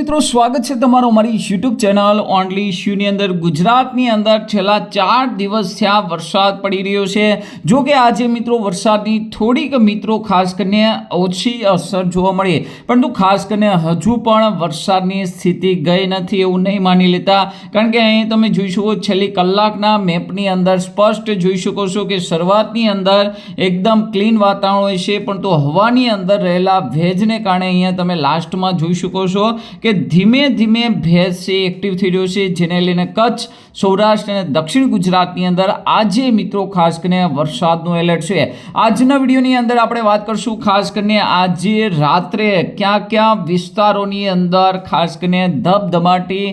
મિત્રો, સ્વાગત છે તમારું અમારી યુટ્યુબ ચેનલ ઓનલી ઇશ્યુની અંદર. ગુજરાતની અંદર છેલ્લા ચાર દિવસ થયા વરસાદ પડી રહ્યો છે. જો કે આજે મિત્રો વરસાદની થોડીક મિત્રો ખાસ કરીને ઓછી અસર જોવા મળી. પરંતુ ખાસ કરીને હજુ પણ વરસાદની સ્થિતિ ગઈ નથી એવું નહીં માની લેતા. કારણ કે અહીં તમે જોઈ શકો છેલ્લી કલાકના મેપની અંદર સ્પષ્ટ જોઈ શકો છો કે શરૂઆતની અંદર એકદમ ક્લીન વાતાવરણ હોય છે પરંતુ હવાની અંદર રહેલા ભેજને કારણે અહીંયા તમે લાસ્ટમાં જોઈ શકો છો કે ધીમે ધીમે ભેજ છે એક્ટિવ થઈ રહ્યો છે. જેને લઈને કચ્છ, સૌરાષ્ટ્ર અને દક્ષિણ ગુજરાતની અંદર આજે મિત્રો ખાસ કરીને વરસાદનું એલર્ટ છે. આજના વિડીયોની અંદર આપણે વાત કરશું ખાસ કરીને આજે રાત્રે ક્યાં ક્યાં વિસ્તારોની અંદર ખાસ કરીને ધબધમાટી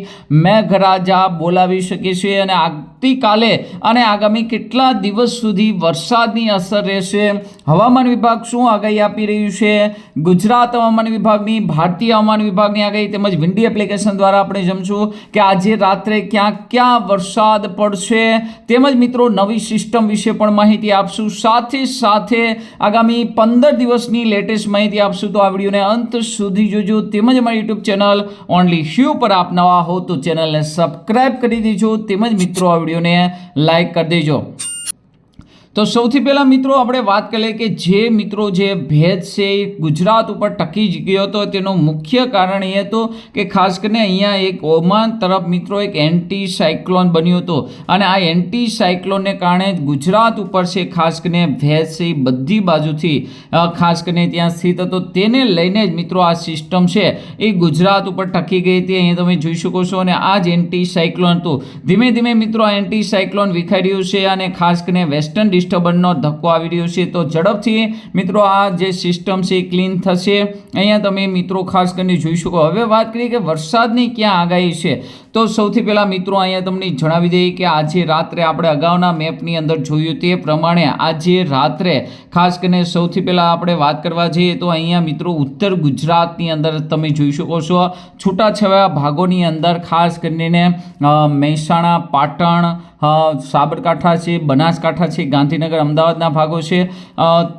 મેઘરાજા બોલાવી શકે છે અને આવતીકાલે અને આગામી કેટલા દિવસ સુધી વરસાદની અસર રહેશે? હવામાન વિભાગ શું આગાહી આપી રહ્યું છે? ગુજરાત હવામાન વિભાગની, ભારતીય હવામાન વિભાગની આગાહી તેમજ વિન્ડી એપ્લિકેશન દ્વારા આપણે જમશું કે આજે રાત્રે ક્યાં ક્યાં વરસાદ પડશે. તેમજ મિત્રો, નવી સિસ્ટમ વિશે પણ માહિતી આપશું. સાથે સાથે આગામી પંદર દિવસની લેટેસ્ટ માહિતી આપશું. તો આ વિડીયોને અંત સુધી જોજો. તેમજ અમારી યુટ્યુબ ચેનલ ઓનલી શ્યુ પર આપ નવા હો તો ચેનલને સબસ્ક્રાઈબ કરી દેજો. તેમજ મિત્રો, આ વિડીયોને લાઈક કરી દેજો. તો સૌથી પહેલાં મિત્રો આપણે વાત કરીએ કે જે મિત્રો જે ભેજ છે એ ગુજરાત ઉપર ટકી જ ગયો હતો, તેનું મુખ્ય કારણ એ હતું કે ખાસ કરીને અહીંયા એક ઓમાન તરફ મિત્રો એક એન્ટી સાયક્લોન બન્યું હતું. અને આ એન્ટી સાયક્લોનને કારણે ગુજરાત ઉપર છે ખાસ કરીને ભેજ છે એ બધી બાજુથી ખાસ કરીને ત્યાં સ્થિત હતો. તેને લઈને જ મિત્રો આ સિસ્ટમ છે એ ગુજરાત ઉપર ટકી ગઈ હતી. અહીંયા તમે જોઈ શકો છો અને આ જ એન્ટી સાયક્લોન હતું. ધીમે ધીમે મિત્રો આ એન્ટી સાયક્લોન વિખાઈ છે અને ખાસ કરીને વેસ્ટર્ન ડિસ્ટર્બન્સનો ધક્કો આવી રહ્યો છે. તો ઝડપથી મિત્રો આ જે સિસ્ટમ છે એ ક્લીન થશે. અહીંયા તમે મિત્રો ખાસ કરીને જોઈ શકો. હવે વાત કરીએ કે વરસાદની ક્યાં આગાહી છે. તો સૌથી પહેલાં મિત્રો અહીંયા તમને જણાવી દઈએ કે આજે રાત્રે આપણે અગાઉના મેપની અંદર જોયું તે પ્રમાણે આજે રાત્રે ખાસ કરીને સૌથી પહેલાં આપણે વાત કરવા જઈએ તો અહીંયા મિત્રો ઉત્તર ગુજરાતની અંદર તમે જોઈ શકો છો. છૂટાછવાયા ભાગોની અંદર ખાસ કરીને મહેસાણા, પાટણ સાબરકાંઠા છે, બનાસકાંઠા છે, ગાંધીનગર, અમદાવાદના ભાગો છે.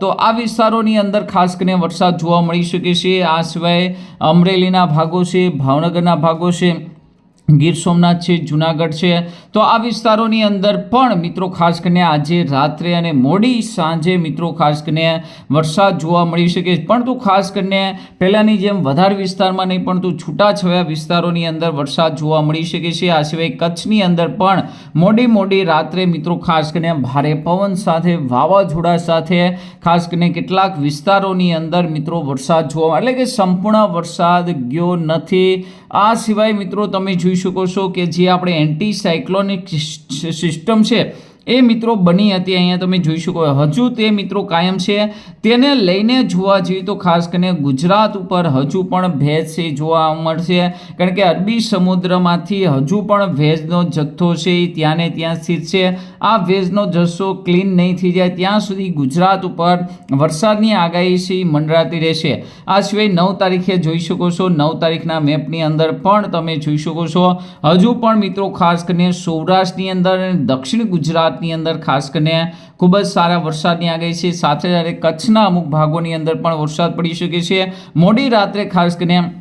તો આ વિસ્તારોની અંદર ખાસ કરીને વરસાદ જોવા મળી શકે છે. આ સિવાય અમરેલીના ભાગો છે, ભાવનગરના ભાગો છે. ગીર સોમનાથ છે, જુનાગઢ છે. તો આ વિસ્તારોની અંદર પણ મિત્રો ખાસ કરીને આજે રાત્રે અને મોડી સાંજે મિત્રો ખાસ કરીને વરસાદ જોવા મળી શકે છે. તો ખાસ કરીને પહેલાંની જેમ વધારે વિસ્તારમાં નહીં પણ તો છૂટાછવાયા વિસ્તારોની અંદર વરસાદ જોવા મળી શકે છે. આ સિવાય કચ્છની અંદર પણ મોડી મોડી રાત્રે મિત્રો ખાસ કરીને ભારે પવન સાથે, વાવાઝોડા સાથે ખાસ કરીને કેટલાક વિસ્તારોની અંદર મિત્રો વરસાદ જોવા એટલે કે સંપૂર્ણ વરસાદ ગયો નથી. આ સિવાય મિત્રો તમે જોઈ શકો છો કે જે આપણે એન્ટી સાયક્લોનિક સિસ્ટમ છે એ મિત્રો બની હતી, અહીંયા તમે જોઈ શકો હજુ તે મિત્રો કાયમ છે. તેને લઈને જોવા જઈએ તો ખાસ કરીને ગુજરાત ઉપર હજુ પણ ભેજ છે, જોવા મળશે. કારણ કે અરબી સમુદ્રમાંથી હજુ પણ ભેજનો જથ્થો છે, એ ત્યાં ને ત્યાં સ્થિત છે. આ ભેજનો જથ્થો ક્લીન નહીં થઈ જાય, ત્યાં સુધી ગુજરાત ઉપર વરસાદની આગાહી છે મંડરાતી રહેશે. આ સિવાય નવ તારીખે જોઈ શકો છો, નવ તારીખના મેપની અંદર પણ તમે જોઈ શકો છો. હજુ પણ મિત્રો ખાસ કરીને સૌરાષ્ટ્રની અંદર અને દક્ષિણ ગુજરાતની અંદર, ખાસ કરીને ખૂબ જ સારા વરસાદની આગાહી છે. સાથે સાથે કચ્છના અમુક ભાગોની અંદર પણ વરસાદ પડી શકે છે. મોડી રાત્રે ખાસ કરીને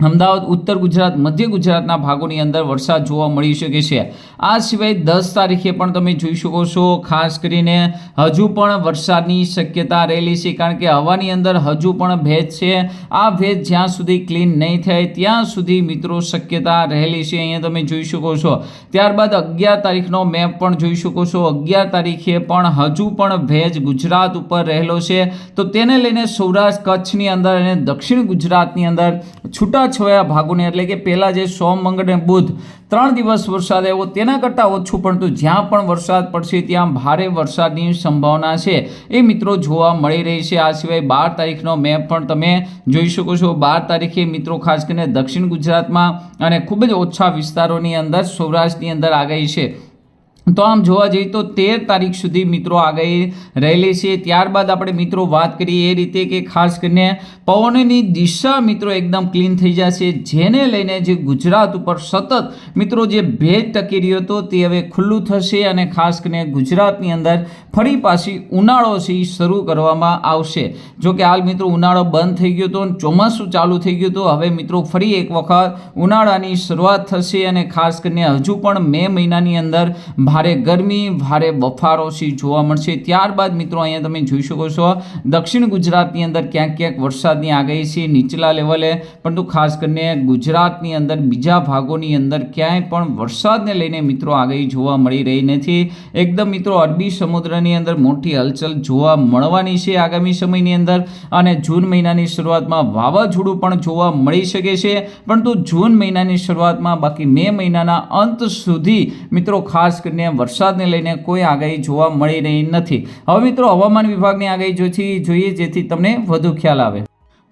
અમદાવાદ, ઉત્તર ગુજરાત, મધ્ય ગુજરાતના ભાગોની અંદર વરસાદ જોવા મળી શકે છે. આ સિવાય દસ તારીખે પણ તમે જોઈ શકો છો, ખાસ કરીને હજુ પણ વરસાદની શક્યતા રહેલી છે, કારણ કે હવાની અંદર હજુ પણ ભેજ છે. આ ભેજ જ્યાં સુધી ક્લીન નહીં થાય, ત્યાં સુધી મિત્રો શક્યતા રહેલી છે, અહીંયા તમે જોઈ શકો છો. ત્યારબાદ અગિયાર તારીખનો મેપ પણ જોઈ શકો છો. અગિયાર તારીખે પણ હજુ પણ ભેજ ગુજરાત ઉપર રહેલો છે. તો તેને લઈને સૌરાષ્ટ્ર કચ્છની અંદર અને દક્ષિણ ગુજરાતની અંદર છૂટાછવાયા ભાગોને એટલે કે પહેલાં જે સોમ, મંગળ અને બુધ ત્રણ દિવસ વરસાદ આવ્યો, તેના કરતાં ઓછું, પરંતુ જ્યાં પણ વરસાદ પડશે, ત્યાં ભારે વરસાદની સંભાવના છે. એ મિત્રો જોવા મળી રહી છે. આ સિવાય બાર તારીખનો મેપ પણ તમે જોઈ શકો છો. બાર તારીખે મિત્રો ખાસ કરીને દક્ષિણ ગુજરાતમાં અને ખૂબ જ ઓછા વિસ્તારોની અંદર, સૌરાષ્ટ્રની અંદર આગાહી છે. તો આમ જોવા જઈએ તો તેર તારીખ સુધી મિત્રો આગળ રહેલી છે. ત્યારબાદ આપણે મિત્રો વાત કરીએ એ રીતે કે ખાસ કરીને પવનની દિશા મિત્રો એકદમ ક્લીન થઈ જશે. જેને લઈને જે ગુજરાત ઉપર સતત મિત્રો જે ભેજ ટકી રહ્યો હતો તે હવે ખુલ્લું થશે અને ખાસ કરીને ગુજરાતની અંદર ફરી પાછી ઉનાળો છે એ શરૂ કરવામાં આવશે. જો કે હાલ મિત્રો ઉનાળો બંધ થઈ ગયો હતો અને ચોમાસું ચાલુ થઈ ગયું હતું. હવે મિત્રો ફરી એક વખત ઉનાળાની શરૂઆત થશે અને ખાસ કરીને હજુ પણ મે મહિનાની અંદર ભારે ગરમી, ભારે બફારો છે જોવા મળશે. ત્યારબાદ મિત્રો અહીંયા તમે જોઈ શકો છો, દક્ષિણ ગુજરાતની અંદર ક્યાંક ક્યાંક વરસાદની આગાહી છે નીચલા લેવલે, પરંતુ ખાસ કરીને ગુજરાતની અંદર બીજા ભાગોની અંદર ક્યાંય પણ વરસાદને લઈને મિત્રો આગાહી જોવા મળી રહી નથી. એકદમ મિત્રો અરબી સમુદ્રની અંદર મોટી હલચલ જોવા મળવાની છે આગામી સમયની અંદર અને જૂન મહિનાની શરૂઆતમાં વાવાઝોડું પણ જોવા મળી શકે છે. પરંતુ જૂન મહિનાની શરૂઆતમાં બાકી મે મહિનાના અંત સુધી મિત્રો ખાસ કરીને વરસાદને લઈને કોઈ આગાહી જોવા મળી રહી નથી. હવે મિત્રો હવામાન વિભાગની આગાહી જોથી જોઈએ જેથી તમને વધુ ખ્યાલ આવે.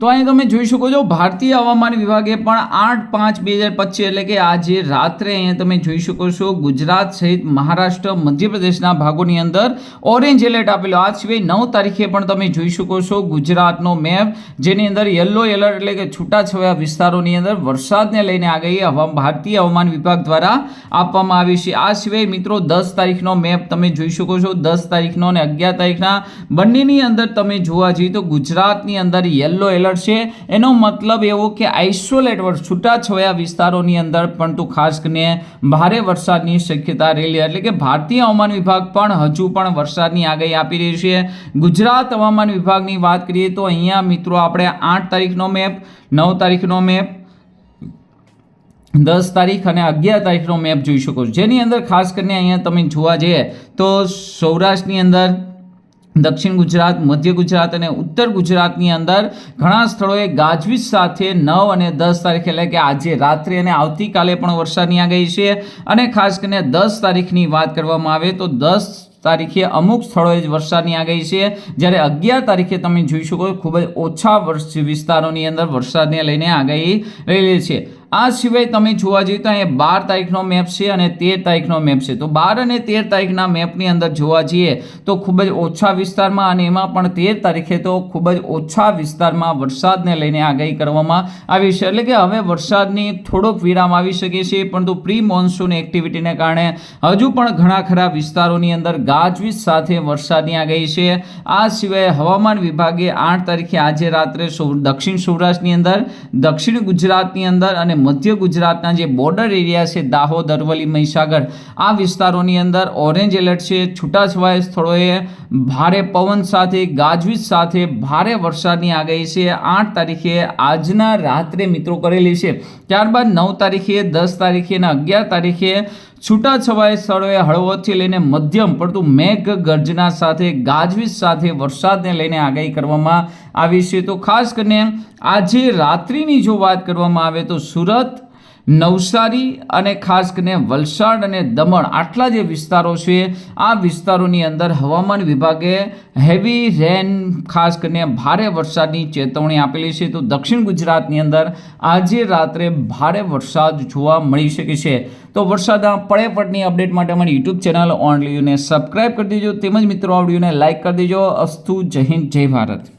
તો અહીં તમે જોઈ શકો છો, ભારતીય હવામાન વિભાગે પણ આઠ પાંચ બે હજાર પચીસ એટલે કે આજે રાત્રે અહીંયા તમે જોઈ શકો છો, ગુજરાત સહિત મહારાષ્ટ્ર, મધ્યપ્રદેશના ભાગોની અંદર ઓરેન્જ એલર્ટ આપેલો. આ સિવાય નવ તારીખે પણ તમે જોઈ શકો છો, ગુજરાતનો મેપ જેની અંદર યલો એલર્ટ એટલે કે છૂટાછવાયા વિસ્તારોની અંદર વરસાદને લઈને આગાહી હવા, ભારતીય હવામાન વિભાગ દ્વારા આપવામાં આવી છે. આ સિવાય મિત્રો દસ તારીખનો મેપ તમે જોઈ શકો છો, દસ તારીખનો અને અગિયાર તારીખના બંનેની અંદર તમે જોવા જઈએ તો ગુજરાતની અંદર યલો એલર્ટ છે. એનો મતલબ એવો કે આઇસોલેટ છૂટાછવાયા વિસ્તારોની અંદર પણ તો ખાસ કરીને ભારે વરસાદની શક્યતા રહેલી એટલે કે ભારતીય હવામાન વિભાગ પણ હજુ પણ વરસાદની આગાહી આપી રહી છે. ગુજરાત હવામાન વિભાગની વાત કરીએ તો અહીંયા મિત્રો આપણે આઠ તારીખનો મેપ, નવ તારીખનો મેપ, દસ તારીખ અને અગિયાર તારીખનો મેપ જોઈ શકો છો. જેની અંદર ખાસ કરીને અહીંયા તમે જોવા જઈએ તો સૌરાષ્ટ્રની અંદર દક્ષિણ ગુજરાત, મધ્ય ગુજરાત અને ઉત્તર ગુજરાતની અંદર ઘણા સ્થળોએ ગાજવીજ સાથે નવ અને દસ તારીખ એટલે કે આજે રાત્રે અને આવતીકાલે પણ વરસાદની આગાહી છે. અને ખાસ કરીને દસ તારીખની વાત કરવામાં આવે તો દસ તારીખે અમુક સ્થળોએ જ વરસાદની આગાહી છે. જ્યારે અગિયાર તારીખે તમે જોઈ શકો ખૂબ જ ઓછા વર્ષ વિસ્તારોની અંદર વરસાદને લઈને આગાહી રહેલી છે. આ સિવાય તમે જોવા જઈએ તો અહીંયા બાર તારીખનો મેપ છે અને તેર તારીખનો મેપ છે. તો બાર અને તેર તારીખના મેપની અંદર જોવા જઈએ તો ખૂબ જ ઓછા વિસ્તારમાં અને એમાં પણ તેર તારીખે તો ખૂબ જ ઓછા વિસ્તારમાં વરસાદને લઈને આગાહી કરવામાં આવી છે. એટલે કે હવે વરસાદની થોડોક વિરામ આવી શકે છે, પરંતુ પ્રી મોન્સૂન એક્ટિવિટીને કારણે હજુ પણ ઘણા ખરા વિસ્તારોની અંદર ગાજવીજ સાથે વરસાદની આગાહી છે. આ સિવાય હવામાન વિભાગે આઠ તારીખે આજે રાત્રે દક્ષિણ સૌરાષ્ટ્રની અંદર, દક્ષિણ ગુજરાતની અંદર અને મધ્ય ગુજરાતના જે બોર્ડર એરિયા છે, દાહોદ, અરવલ્લી, મહીસાગર, આ વિસ્તારોની અંદર ઓરેન્જ એલર્ટ છે. છૂટાછવાયા સ્થળોએ ભારે પવન સાથે, ગાજવીજ સાથે ભારે વરસાદની આગાહી છે. આઠ તારીખે આજના રાત્રે મિત્રો કરેલી છે. ત્યારબાદ નવ તારીખે, દસ તારીખે અને અગિયાર તારીખે છૂટાછવાયા સ્થળોએ હળવોથી લઈને મધ્યમ, પરંતુ મેઘ ગર્જના સાથે, ગાજવીજ સાથે વરસાદને લઈને આગાહી કરવામાં આવી છે. તો ખાસ કરીને આજે રાત્રિની જો વાત કરવામાં આવે તો સુરત નવસારી અને ખાસ કરીને વલસાડ અને દમણ આટલા જે વિસ્તારો છે, આ વિસ્તારોની અંદર હવામાન વિભાગે હેવી રેન ખાસ કરીને ભારે વરસાદની ચેતવણી આપેલી છે. તો દક્ષિણ ગુજરાતની અંદર આજે રાત્રે ભારે વરસાદ જોવા મળી શકે છે. તો વરસાદના પડે પડની અપડેટ માટે અમારી યુટ્યુબ ચેનલ ઓનલીને સબસ્ક્રાઈબ કરી દેજો. તેમજ મિત્રો, આ વિડીયોને લાઇક કરી દેજો. અસ્તુ જય હિન્દ, જય ભારત.